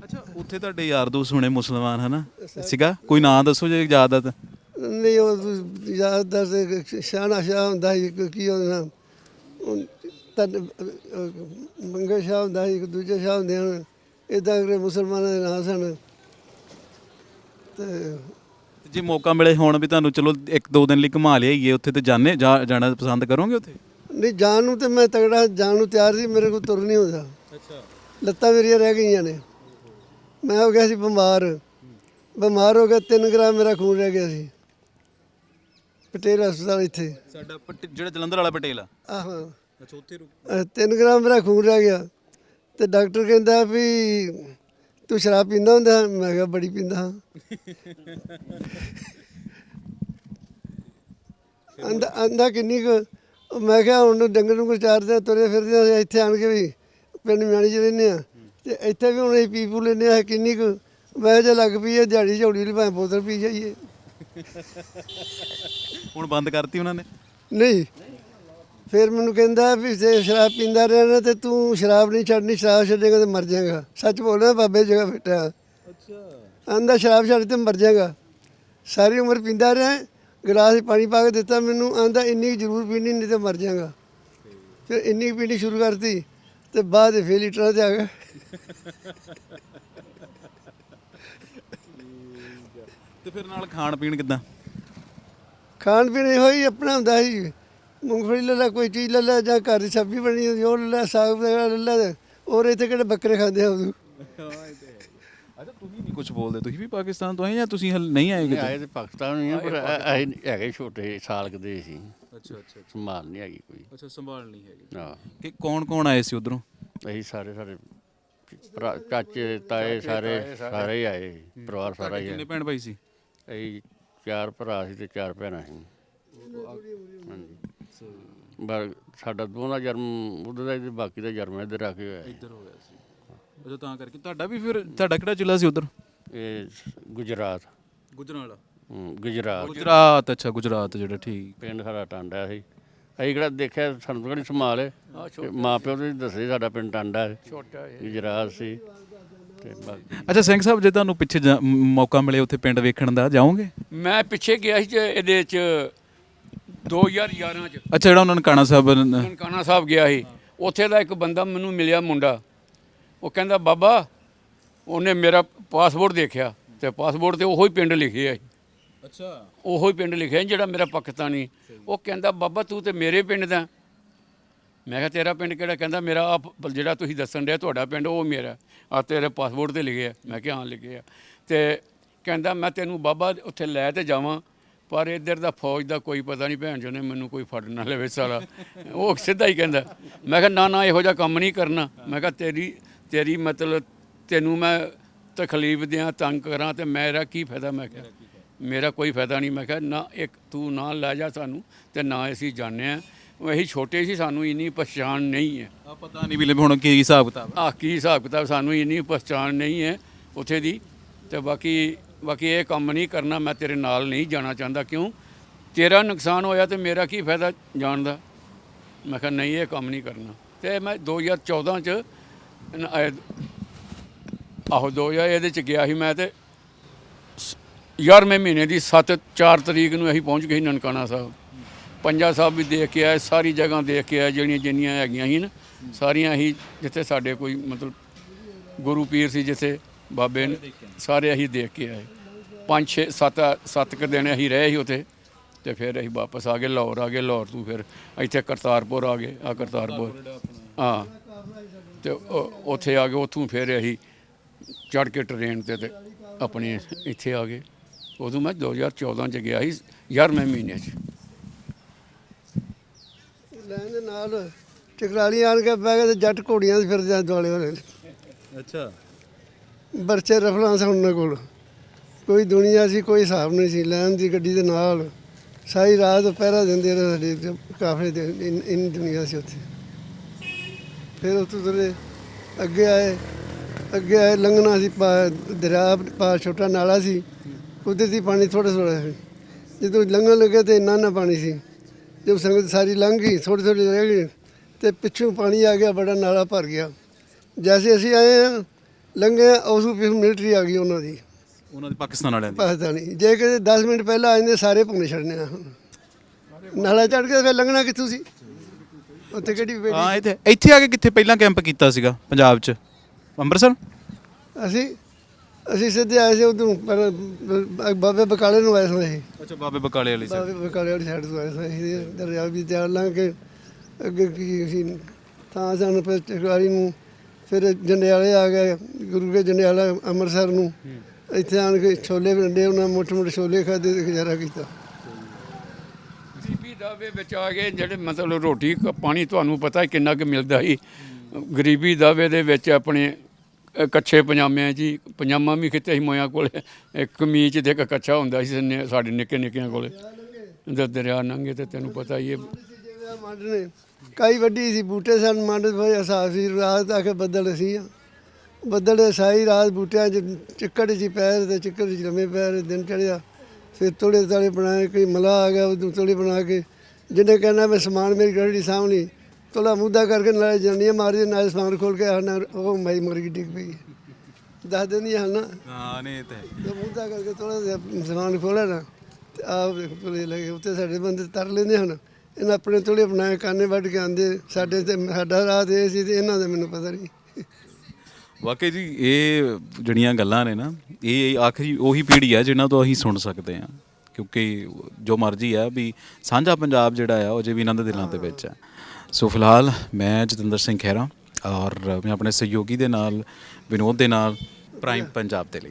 ਅੱਛਾ ਉੱਥੇ ਤੁਹਾਡੇ ਯਾਰ ਦੋਸਤ ਹੋਣੇ ਮੁਸਲਮਾਨ ਹਨਾ? ਸੀਗਾ? ਕੋਈ ਨਾਂ ਦੱਸੋ ਜੇ ਯਾਦ ਆ ਤਾਂ ਨਹੀਂ ਉਹ ਯਾਦ ਦੱਸ ਸ਼ਾਨਾ ਸ਼ਾਹ ਹੁੰਦਾ ਸੀ ਕੀ ਉਹਦਾ ਤਨ ਮੰਗੇ ਸ਼ਾਹ ਹੁੰਦਾ ਸੀ ਇੱਕ ਦੂਜੇ ਸ਼ਾਹ ਹੁੰਦੇ ਹਨ। ਇਦਾਂ ਦੇ ਮੁਸਲਮਾਨਾਂ ਦੇ ਨਾਂ ਸਨ। ਤੇ ਜੇ ਮੌਕਾ ਮਿਲੇ ਹੁਣ ਵੀ ਤੁਹਾਨੂੰ ਚਲੋ ਇੱਕ ਦੋ ਦਿਨ ਲਈ ਘੁਮਾ ਲਿਆਈਏ ਉੱਥੇ ਤੇ ਜਾਣੇ ਜਾਣਾ ਪਸੰਦ ਕਰੋਗੇ ਉੱਥੇ? ਨਹੀਂ ਜਾਣ ਨੂੰ ਤੇ ਮੈਂ ਤਗੜਾ ਜਾਣ ਨੂੰ ਤਿਆਰ ਸੀ ਮੇਰੇ ਕੋਲ ਤੁਰ ਨਹੀਂ ਹੁੰਦਾ ਅੱਛਾ। ਲੱਤਾਂ ਮੇਰੀਆਂ ਰਹਿ ਗਈਆਂ ਨੇ। ਮੈਂ ਹੋ ਗਿਆ ਸੀ ਬਿਮਾਰ। ਬਿਮਾਰ ਹੋ ਗਿਆ 3 ਗ੍ਰਾਮ ਮੇਰਾ ਖੂਨ ਰਹਿ ਗਿਆ ਸੀ। ਪਟੇਲ ਹਸਪਤਾਲ ਇੱਥੇ। ਸਾਡਾ ਪਟ- ਜਿਹੜਾ ਜਲੰਧਰ ਵਾਲਾ ਪਟੇਲ ਆ? ਆਹਾਂ। ਅੱਛਾ ਉੱਥੇ ਅਹ ਤਿੰਨ ਗ੍ਰਾਮ ਮੇਰਾ ਖੂਨ ਰਹਿ ਗਿਆ। ਤੇ ਡਾਕਟਰ ਕਹਿੰਦਾ ਵੀ ਤੂੰ ਸ਼ਰਾਬ ਪੀਂਦਾ ਹੁੰਦਾ? ਮੈਂ ਕਿਹਾ ਬੜੀ ਪੀਂਦਾ ਹਾਂ। (laughs) ਆਂਦਾ ਆਂਦਾ ਕਿੰਨੀ ਕੁ ਮੈਂ ਕਿਹਾ ਹੁਣ ਡੰਗਰ ਨੂੰ ਚਾਰਦੇ ਆ, ਤੁਰੇ ਫਿਰਦੇ ਆ, ਇੱਥੇ ਆਣ ਕੇ ਵੀ ਪਿੰਡ ਮਿਆਣੀ ਚ ਰਹਿੰਦੇ ਆ। ਤੇ ਇੱਥੇ ਵੀ ਹੁਣ ਅਸੀਂ ਪੀ ਪੂ ਲੈਂਦੇ ਆ ਕਿੰਨੀ ਕੁ ਮੈਂ ਜੇ ਲੱਗ ਪਈ ਹੈ ਦਿਹਾੜੀ ਝੌੜੀ ਲਈ ਭਾਵੇਂ ਬੋਤਲ ਪੀ ਜਾਈਏ। ਹੁਣ ਬੰਦ ਕਰਤੀ ਉਹਨਾਂ ਨੇ? ਨਹੀਂ। ਫਿਰ ਮੈਨੂੰ ਕਹਿੰਦਾ ਵੀ ਜੇ ਸ਼ਰਾਬ ਪੀਂਦਾ ਰਹਿਣਾ ਤੇ ਤੂੰ ਸ਼ਰਾਬ ਨਹੀਂ ਛੱਡਣੀ ਸ਼ਰਾਬ ਛੱਡੇਗਾ ਤੇ ਮਰ ਜਾਏਗਾ। ਸੱਚ ਬੋਲਦਾ ਬਾਬੇ ਜਗ੍ਹਾ ਬੈਠਾ। ਅੱਛਾ। ਆਂਦਾ ਸ਼ਰਾਬ ਛੱਡ ਤੇ ਮਰ ਜਾਏਗਾ। ਸਾਰੀ ਉਮਰ ਪੀਂਦਾ ਰਿਹਾ ਗਲਾਸ ਪਾਣੀ ਪਾ ਕੇ ਦਿੱਤਾ ਮੈਨੂੰ ਆਂਦਾ ਇੰਨੀ ਜ਼ਰੂਰ ਪੀਣੀ ਨਹੀਂ ਤੇ ਮਰ ਜਾਏਗਾ। ਫਿਰ ਇੰਨੀ ਪੀਣੀ ਸ਼ੁਰੂ ਕਰਤੀ ਤੇ ਬਾਅਦ ਫੇਰ ਲੀਟਰਾਂ ਤੇ ਆ ਗਿਆ। ਤੇ ਫਿਰ ਨਾਲ ਖਾਣ ਪੀਣ ਕਿਦਾਂ? ਖਾਣ ਪੀਣ ਇਹੋ ਹੀ ਆਪਣਾ ਹੁੰਦਾ ਸੀ। ਮੂੰਗਫਲੀ ਲੈ ਲੈ ਕੋਈ ਚੀਜ਼ ਲੈ ਲੈ ਜਾਂ ਘਰ ਦੀ ਸਬਜ਼ੀ ਬਣੀ ਹੁੰਦੀ ਉਹ ਲੈ ਲੈ ਸਾਗ ਵਗੈਰਾ ਲੈ ਲੈ ਔਰ ਇੱਥੇ ਕਿਹੜੇ ਬੱਕਰੇ ਖਾਂਦੇ ਆ ਉਦੋਂ ਅੱਛਾ ਤੁਸੀਂ ਨਹੀਂ ਕੁਝ ਬੋਲਦੇ ਤੁਸੀਂ ਵੀ ਪਾਕਿਸਤਾਨ ਤੋਂ ਆਏ ਜਾਂ ਤੁਸੀਂ ਹਲ ਨਹੀਂ ਆਏ ਕਿਤੇ? ਆਏ ਤੇ ਪਾਕਿਸਤਾਨ ਨਹੀਂ ਆ ਪਰ ਹੈਗੇ ਛੋਟੇ ਸਾਲ ਕੁ ਦੇ ਸੀ। ਅੱਛਾ ਅੱਛਾ ਸੰਭਾਲ ਨਹੀਂ ਹੈਗੀ ਕੋਈ। ਅੱਛਾ ਸੰਭਾਲ ਨਹੀਂ ਹੈਗੀ। ਹਾਂ। ਕਿ ਕੌਣ ਕੌਣ ਆਏ ਸੀ ਉਧਰੋਂ? ਅਸੀਂ ਸਾਰੇ ਸਾਰੇ ਭਰਾ ਚਾਚੇ ਤਾਏ ਸਾਰੇ ਸਾਰੇ। ਹੀ ਆਏ ਪਰਿਵਾਰ ਸਾਰਾ ਹੀ ਕਿੰਨੇ। ਭੈਣ ਭਾਈ ਸੀ? ਅਸੀਂ ਚਾਰ ਭਰਾ ਸੀ ਤੇ ਚਾਰ ਭੈਣਾਂ ਸੀ। ਹਾਂਜੀ। ਪਰ ਸਾਡਾ ਦੋਵਾਂ ਦਾ ਜਨਮ ਉਧਰ ਦਾ ਤੇ ਬਾਕੀ ਦਾ ਜਨਮ ਇੱਧਰ ਆ ਕੇ ਹੋਇਆ ਸੀ। ਇੱਧਰ ਹੋ ਗਿਆ ਸੀ। ਅੱਛਾ ਤਾਂ ਕਰਕੇ। ਤੁਹਾਡਾ ਵੀ ਫਿਰ ਤੁਹਾਡਾ ਕਿਹੜਾ ਜ਼ਿਲ੍ਹਾ ਸੀ ਉਧਰ? ਇਹ ਗੁਜਰਾਤ। ਗੁਜਰਾਂਵਾਲਾ ਹਮ, ਗੁਜਰਾਤ। ਗੁਜਰਾਤ ਅੱਛਾ ਗੁਜਰਾਤ ਜਿਹੜਾ ਠੀਕ। ਪਿੰਡ ਸਾਡਾ ਟਾਂਡਾ ਸੀ। ਅਸੀਂ ਕਿਹੜਾ ਦੇਖਿਆ ਸਾਨੂੰ ਤਾਂ ਨਹੀਂ ਸੰਭਾਲ ਹੈ। ਮਾਂ ਪਿਓ ਨੇ ਦੱਸੇ ਸਾਡਾ ਪਿੰਡ ਟਾਂਡਾ ਹੈ। ਛੋਟਾ ਹੈ ਗੁਜਰਾਤ ਸੀ। ਤੇ ਬਾਕੀ ਅੱਛਾ ਸਿੰਘ ਸਾਹਿਬ ਜੇ ਤੁਹਾਨੂੰ ਪਿੱਛੇ ਜਾ- ਮ- ਮੌਕਾ ਮਿਲੇ ਉੱਥੇ ਪਿੰਡ ਵੇਖਣ ਦਾ ਜਾਓਗੇ? ਮੈਂ ਪਿੱਛੇ ਗਿਆ ਸੀ ਇਹਦੇ ਚ 2011 ਚ। ਅੱਛਾ ਜਿਹੜਾ ਉਹਨਾਂ ਨੇ ਕਾਣਾ ਸਾਹਿਬ ਨ- ਨਨਕਾਣਾ ਸਾਹਿਬ ਗਿਆ ਸੀ। ਉੱਥੇ ਦਾ ਇੱਕ ਬੰਦਾ ਮੈਨੂੰ ਮਿਲਿਆ ਮੁੰਡਾ। ਉਹ ਕਹਿੰਦਾ ਬਾਬਾ ਉਹਨੇ ਮੇਰਾ ਪਾਸਪੋਰਟ ਦੇਖਿਆ ਤੇ ਪਾਸਪੋਰਟ ਤੇ ਉਹੋ ਹੀ ਪਿੰਡ ਲਿਖਿਆ ਸੀ ਅੱਛਾ। ਉਹੋ ਹੀ ਪਿੰਡ ਲਿਖਿਆ ਸੀ ਜਿਹੜਾ ਮੇਰਾ ਪਾਕਿਸਤਾਨੀ। ਉਹ ਕਹਿੰਦਾ ਬਾਬਾ ਤੂੰ ਤੇ ਮੇਰੇ ਪਿੰਡ ਦਾ। ਮੈਂ ਕਿਹਾ ਤੇਰਾ ਪਿੰਡ ਕਿਹੜਾ? ਕਹਿੰਦਾ ਮੇਰਾ ਆ ਜਿਹੜਾ ਤੁਸੀਂ ਦੱਸਣ ਡਿਆ ਤੁਹਾਡਾ ਪਿੰਡ ਉਹ ਮੇਰਾ। ਆ ਤੇਰੇ ਪਾਸਪੋਰਟ ਤੇ ਲਿਖਿਆ ਮੈਂ ਕਿਹਾ ਹਾਂ ਲਿਖਿਆ ਤੇ ਕਹਿੰਦਾ ਮੈਂ ਤੈਨੂੰ ਬਾਬਾ ਉੱਥੇ ਲੈ ਤੇ ਜਾਵਾਂ ਪਰ ਇੱਧਰ ਦਾ ਫੌਜ ਦਾ ਕੋਈ ਪਤਾ ਨਹੀਂ ਭੈਣ ਚੋਂ ਨੇ ਮੈਨੂੰ ਕੋਈ ਫੜ ਨਾ ਲਵੇ ਸਾਲਾ। ਉਹ ਸਿੱਧਾ ਹੀ ਕਹਿੰਦਾ। ਮੈਂ ਕਿਹਾ ਨਾ ਨਾ ਇਹੋ ਜਿਹਾ ਕੰਮ ਨਹੀਂ ਕਰਨਾ। ਮੈਂ ਕਿਹਾ ਤੇਰੀ ਤੇਰੀ ਮਤਲਬ ਤੈਨੂੰ ਮੈਂ ਤਕਲੀਫ ਦਿਆਂ ਤੰਗ ਕਰਾਂ ਤੇ ਮੇਰਾ ਕੀ ਫਾਇਦਾ? ਮੈਂ ਕਿਹਾ ਮੇਰਾ ਕੋਈ ਫਾਇਦਾ ਨਹੀਂ। ਮੈਂ ਕਿਹਾ ਨਾ ਇੱਕ ਤੂੰ ਨਾ ਲੈ ਜਾ ਸਾਨੂੰ ਤੇ ਨਾ ਅਸੀਂ ਜਾਣਦੇ ਆ ਅਸੀਂ ਛੋਟੇ ਸੀ ਸਾਨੂੰ ਇੰਨੀ ਪਛਾਣ ਨਹੀਂ ਹੈ। ਆ ਪਤਾ ਨਹੀਂ ਵੀ ਹੁਣ ਕੀ ਹਿਸਾਬ ਕਿਤਾਬ ਆ ਕੀ ਹਿਸਾਬ ਕਿਤਾਬ? ਸਾਨੂੰ ਇੰਨੀ ਪਛਾਣ ਨਹੀਂ ਹੈ ਉੱਥੇ ਦੀ। ਤੇ ਬਾਕੀ ਬਾਕੀ ਇਹ ਕੰਮ ਨਹੀਂ ਕਰਨਾ ਮੈਂ ਤੇਰੇ ਨਾਲ ਨਹੀਂ ਜਾਣਾ ਚਾਹੁੰਦਾ। ਕਿਉਂ? ਤੇਰਾ ਨੁਕਸਾਨ ਹੋਇਆ ਤੇ ਮੇਰਾ ਕੀ ਫਾਇਦਾ ਜਾਣ ਦਾ? ਮੈਂ ਕਿਹਾ ਨਹੀਂ ਇਹ ਕੰਮ ਨਹੀਂ ਕਰਨਾ। ਤੇ ਮੈਂ 2014 ਚ ਨ- ਇਹ- ਆਹੋ 2000 ਇਹਦੇ ਚ ਗਿਆ ਸੀ ਮੈਂ ਤੇ 11ਵੇਂ ਮਹੀਨੇ ਦੀ 7 4 ਤਰੀਕ ਨੂੰ ਅਸੀਂ ਪਹੁੰਚ ਗਏ ਸੀ ਨਨਕਾਣਾ ਸਾਹਿਬ। ਪੰਜਾ ਸਾਹਿਬ ਵੀ ਦੇਖ ਕੇ ਆਏ, ਸਾਰੀ ਜਗ੍ਹਾ ਦੇਖ ਕੇ ਆਏ, ਜਿਹੜੀਆਂ ਜਿੰਨੀਆਂ ਹੈਗੀਆਂ ਸੀ ਨਾ, ਸਾਰੀਆਂ ਹੀ ਜਿੱਥੇ ਸਾਡੇ ਕੋਈ ਮਤਲਬ ਗੁਰੂ ਪੀਰ ਸੀ ਜਿੱਥੇ ਬਾਬੇ ਨੇ, ਸਾਰੇ ਅਸੀਂ ਦੇਖ ਕੇ ਆਏ। ਪੰਜ, ਛੇ, ਸੱਤ ਸੱਤ ਕੁ ਦਿਨ ਅਸੀਂ ਰਹੇ ਸੀ ਉੱਥੇ ਤੇ ਫਿਰ ਅਸੀਂ ਵਾਪਸ ਆ ਗਏ, ਲਾਹੌਰ ਆ ਗਏ, ਲਾਹੌਰ ਤੋਂ ਫਿਰ ਇੱਥੇ ਕਰਤਾਰਪੁਰ ਆ ਗਏ ਆ ਕਰਤਾਰਪੁਰ, ਹਾਂ। ਤੇ ਉਹ- ਉੱਥੇ ਆ ਗਏ ਉੱਥੋਂ ਫਿਰ ਅਸੀਂ ਚੜ ਕੇ ਟ੍ਰੇਨ ਤੇ ਤੇ ਆਪਣੇ ਇੱਥੇ ਆ ਗਏ। ਉਦੋਂ ਮੈਂ 2014 ਚ ਗਿਆ ਸੀ 11ਵੇਂ ਮਹੀਨੇ ਚ। ਲੈਣ ਦੇ ਨਾਲ ਟਕਰਾਲੀ ਆਣ ਕੇ ਬਹਿ ਗਏ ਤੇ ਜੱਟ ਘੋੜੀਆਂ 'ਤੇ ਫਿਰਦੇ ਆ ਦੁਆਲੇ ਹੋਣੇ ਅੱਛਾ। ਬਰਚੇ ਰਫਲਾਂ ਸਨ ਉਹਨਾਂ ਕੋਲ। ਕੋਈ ਦੁਨੀਆ ਸੀ ਕੋਈ ਹਿਸਾਬ ਨਹੀਂ ਸੀ। ਲੈਣ ਦੀ ਗੱਡੀ ਦੇ ਨਾਲ ਸਾਰੀ ਰਾਤ ਪਹਿਰਾ ਦਿੰਦੇ ਰਹੇ ਸਾਡੇ ਤੇ ਕਾਫਲੇ ਦੇ ਇਨ ਇਨ ਦੁਨੀਆ ਸੀ ਉੱਥੇ। ਫਿਰ ਉੱਥੋਂ ਤੁਰੇ ਅੱਗੇ ਆਏ ਅੱਗੇ ਆਏ ਲੰਘਣਾ ਸੀ ਪਾ ਦਰਿਆ ਪਾ ਛੋਟਾ ਨਾਲਾ ਸੀ ਕੁਦਰਤੀ ਪਾਣੀ ਥੋੜਾ ਥੋੜਾ ਸੀ। ਜਦੋਂ ਲੰਘਣ ਲੱਗੇ ਤੇ ਇੰਨਾ ਨਾ ਪਾਣੀ ਸੀ। ਜਦ ਸੰਗਤ ਸਾਰੀ ਲੰਘ ਗਈ ਥੋੜੀ ਥੋੜੀ ਰਹਿ ਗਈ ਤੇ ਪਿੱਛੋਂ ਪਾਣੀ ਆ ਗਿਆ ਬੜਾ ਨਾਲਾ ਭਰ ਗਿਆ। ਜੈਸੇ ਅਸੀਂ ਆਏ ਹਾਂ, ਲੰਘੇ ਉਸ ਪਿੱਛੋਂ ਮਿਲਟਰੀ ਆ ਗਈ ਉਹਨਾਂ ਦੀ। ਉਹਨਾਂ ਦੇ ਪਾਕਿਸਤਾਨ ਵਾਲਿਆਂ ਦੀ? ਪਾਕਿਸਤਾਨੀ ਜੇ ਕਿਤੇ 10 ਮਿੰਟ ਪਹਿਲਾਂ ਆ ਜਾਂਦੇ ਸਾਰੇ ਭੁੰਨੇ ਛੱਡਨੇ ਆ। ਨਾਲਾ ਚੜ ਕੇ ਫਿਰ ਲੰਘਣਾ ਕਿੱਥੋਂ ਸੀ? ਉੱਥੇ ਕਿਹੜੀ ਬੇੜੀ? ਹਾਂ ਇੱਥੇ ਇੱਥੇ ਆ ਕੇ ਕਿੱਥੇ ਪਹਿਲਾਂ ਕੈਂਪ ਕੀਤਾ ਸੀਗਾ ਪੰਜਾਬ 'ਚ? ਅੰਮ੍ਰਿਤਸਰ? ਅਸੀਂ ਅਸੀਂ ਸਿੱਧੇ ਆਏ ਸੀ ਉਦੋਂ ਪਰ ਬਾਬੇ ਬਕਾਲੇ ਨੂੰ ਆਏ ਸੀ। ਅਸੀਂ ਅੱਛਾ ਬਾਬੇ ਬਕਾਲੇ ਵਾਲੀ ਬਾਬੇ ਬਕਾਲੇ ਵਾਲੀ ਸਾਈਡ ਤੋਂ ਆਏ ਸੀ ਅਸੀਂ ਦਰਿਆ ਵੀ ਤੇ ਲੰਘ ਕੇ ਅੱਗੇ ਕੀ ਸੀ ਤਾਂ ਸਾਨੂੰ ਫਿਰ ਚਕਵਾਰੀ ਨੂੰ ਫਿਰ ਜੰਡਿਆਲੇ ਆ ਗਏ ਗੁਰੂ ਕੇ ਜੰਡਿਆਲਾ ਅੰਮ੍ਰਿਤਸਰ ਨੂੰ। ਇੱਥੇ ਆਣ ਕੇ ਛੋਲੇ ਵੰਡੇ ਉਹਨਾਂ ਮੋਟੇ ਮੋਟੇ ਛੋਲੇ ਖਾਦੇ ਤੇ ਗੁਜ਼ਾਰਾ ਕੀਤਾ। ਦਾਵੇ ਵਿੱਚ ਆ ਗਏ, ਜਿਹੜੇ ਮਤਲਬ ਰੋਟੀ ਪਾਣੀ ਤੁਹਾਨੂੰ ਪਤਾ ਕਿੰਨਾ ਕੁ ਮਿਲਦਾ ਸੀ। ਗਰੀਬੀ ਦਾਵੇ ਦੇ ਵਿੱਚ ਆਪਣੇ ਕੱਛੇ ਪਜਾਮਿਆਂ ਜੀ। ਪਜਾਮਾ ਵੀ ਕਿਤੇ ਸੀ ਮੋਇਆ ਕੋਲ, ਇੱਕ ਕਮੀਜ਼ ਤੇ ਇੱਕ ਕੱਛਾ ਹੁੰਦਾ ਸੀ ਸਾਡੇ ਨਿੱਕੇ ਨਿੱਕਿਆਂ ਕੋਲੇ। ਜਦ ਦਰਿਆ ਲੰਘੇ ਤੇ ਤੈਨੂੰ ਪਤਾ ਹੀ ਇਹ ਜਿਵੇਂ ਕਈ ਵੱਡੀ ਸੀ, ਬੂਟੇ ਸਨ, ਮੰਡ ਬੜੇ ਹਿਸਾਬ ਸੀ, ਰਾਤ ਆ ਕੇ ਬੱਦਲ ਸੀ। ਬੱਦਲ ਸਾਈ ਰਾਤ ਬੂਟਿਆਂ 'ਚ, ਚਿੱਕੜ ਜੀ ਪੈਰ ਤੇ, ਚਿੱਕੜ 'ਚ ਲੰਮੇ ਪੈਰ, ਦਿਨ ਚੜਿਆ ਫਿਰ ਤੋੜੇ ਤਾਲੇ ਬਣਾਏ ਕੋਈ ਮਲਾ ਆ ਗਿਆ ਉਹ ਤੋੜੇ ਬਣਾ ਕੇ ਜਿਹਨੇ ਕਹਿਣਾ ਮੈਂ ਸਮਾਨ ਮੇਰੀ ਗੱਡੀ ਸਾਹਮਣੇ ਤੋਲਾ ਮੁੱਦਾ ਕਰਕੇ ਨਾਲੇ ਜੰਡੀਆਂ ਮਾਰੀ ਨਾਲ ਸਮਾਨ ਖੋਲ ਕੇ ਆਣਾ ਉਹ ਮਾਈ ਮਰ ਗਈ ਡਿੱਗ ਪਈ। ਦੱਸ ਦਿੰਦੀ ਹਾਂ ਨਾ। ਹਾਂ ਨਹੀਂ ਤੇ ਤੇ ਮੁੱਦਾ ਕਰਕੇ ਥੋੜਾ ਜਿਹਾ ਸਮਾਨ ਖੋਲਿਆ ਨਾ ਤੇ ਆਪ ਤੁਲੇ ਲੱਗੇ ਉੱਤੇ ਸਾਡੇ ਬੰਦੇ ਤਰ ਲੈਂਦੇ ਹਨ। ਇਹਨਾਂ ਆਪਣੇ ਤੁਲੇ ਬਣਾਏ ਕਾਨੇ ਵੱਢ ਕੇ ਆਂਦੇ ਸਾਡੇ ਤੇ ਸਾਡਾ ਰਾਤ ਇਹ ਸੀ ਤੇ ਇਹਨਾਂ ਦਾ ਮੈਨੂੰ ਪਤਾ ਨਹੀਂ। ਵਾਕਈ ਜੀ, ਇਹ ਜਿਹੜੀਆਂ ਗੱਲਾਂ ਨੇ ਨਾ, ਇਹ ਆਖਰੀ ਉਹੀ ਪੀੜ੍ਹੀ ਹੈ ਜਿਨ੍ਹਾਂ ਤੋਂ ਅਸੀਂ ਸੁਣ ਸਕਦੇ ਹਾਂ। ਕਿਉਂਕਿ ਜੋ ਮਰਜ਼ੀ ਹੈ ਵੀ ਸਾਂਝਾ ਪੰਜਾਬ ਜਿਹੜਾ ਆ, ਉਹ ਜੇ ਵੀ ਇਹਨਾਂ ਦੇ ਦਿਲਾਂ ਦੇ ਵਿੱਚ ਹੈ ਸੋ ਫਿਲਹਾਲ ਮੈਂ ਜਤਿੰਦਰ ਸਿੰਘ ਖਹਿਰਾ ਔਰ ਮੈਂ ਆਪਣੇ ਸਹਿਯੋਗੀ ਦੇ ਨਾਲ, ਵਿਨੋਦ ਦੇ ਨਾਲ ਪ੍ਰਾਈਮ ਪੰਜਾਬ ਦੇ ਲਈ।